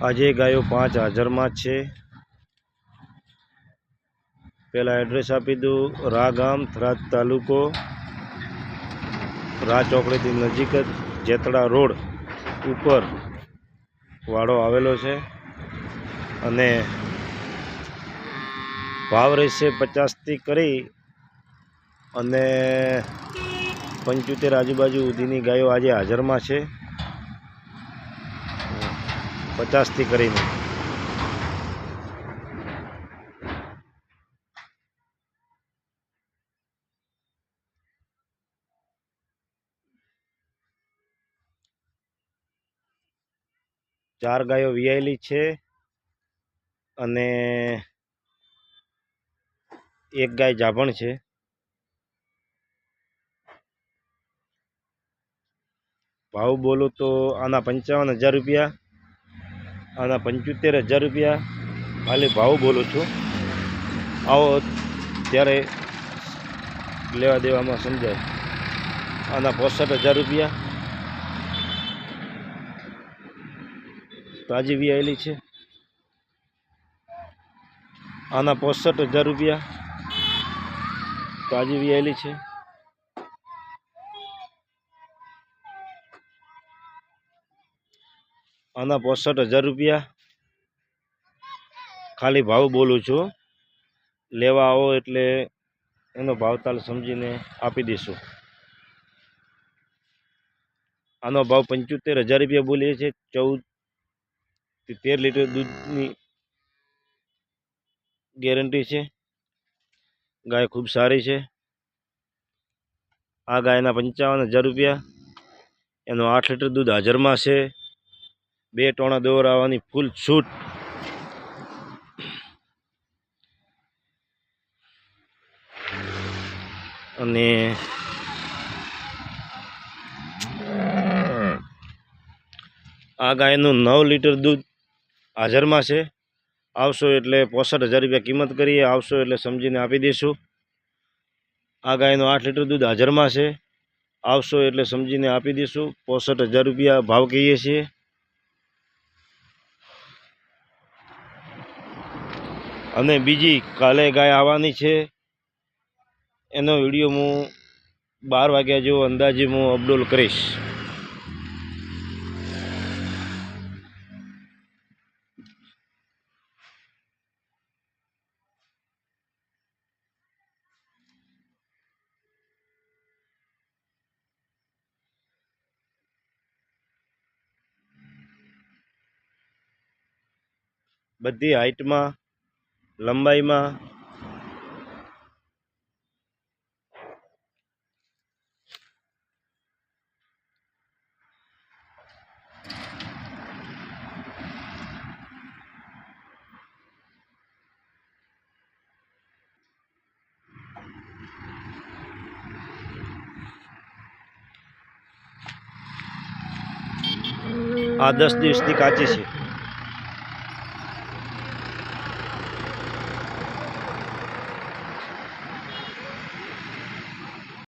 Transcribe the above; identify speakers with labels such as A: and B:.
A: આજે ગાયો પાંચ હાજરમાં છે. પહેલાં એડ્રેસ આપી દઉં. રા ગામ થરાદ તાલુકો રા ચોકડીથી નજીક જ જેતડા રોડ ઉપર વાડો આવેલો છે અને ભાવ રહેશે પચાસથી કરી અને પંચોતેર આજુબાજુ સુધીની ગાયો આજે હાજરમાં છે. પચાસથી કરીને. ચાર ગાયો વિયાયેલી છે અને એક ગાય જાભણ છે. ભાવ બોલું તો આના પંચાવન હજાર રૂપિયા. આના પંચોતેર હજાર રૂપિયા. ખાલી ભાવ બોલું છું. આવો ત્યારે લેવા દેવામાં સમજાય. આના પોસઠ હજાર રૂપિયા. તાજી વિયાયેલી છે. આના પોસઠ હજાર રૂપિયા. તાજી વિયાયેલી છે. આના પોસઠ હજાર રૂપિયા. ખાલી ભાવ બોલું છું. લેવા આવો એટલે એનો ભાવતાલ સમજીને આપી દઈશું. આનો ભાવ પંચોતેર હજાર રૂપિયા બોલીએ છીએ. ચૌદ તેર લીટર દૂધની ગેરંટી છે. ગાય ખૂબ સારી છે. આ ગાયના પંચાવન હજાર રૂપિયા. એનો આઠ લીટર દૂધ હાજરમાં છે. બે ટોણા દોરાવાની ફૂલ છૂટ. અને આ ગાયનું નવ લીટર દૂધ હાજરમાં છે. આવશો એટલે પોસઠ હજાર રૂપિયા કિંમત કરીએ. આવશો એટલે સમજીને આપી દઈશું. આ ગાયનું આઠ લીટર દૂધ હાજરમાં છે. આવશો એટલે સમજીને આપી દઈશું. પોસઠ હજાર રૂપિયા ભાવ કહીએ છીએ. અને બીજી કાલે ગાય આવવાની છે. એનો વીડિયો હું બાર વાગ્યા જેવો અંદાજે હું અપલોડ કરીશ. બધી હાઇટમાં લંબાઈમાં આ દસ દિવસની કાચી છે.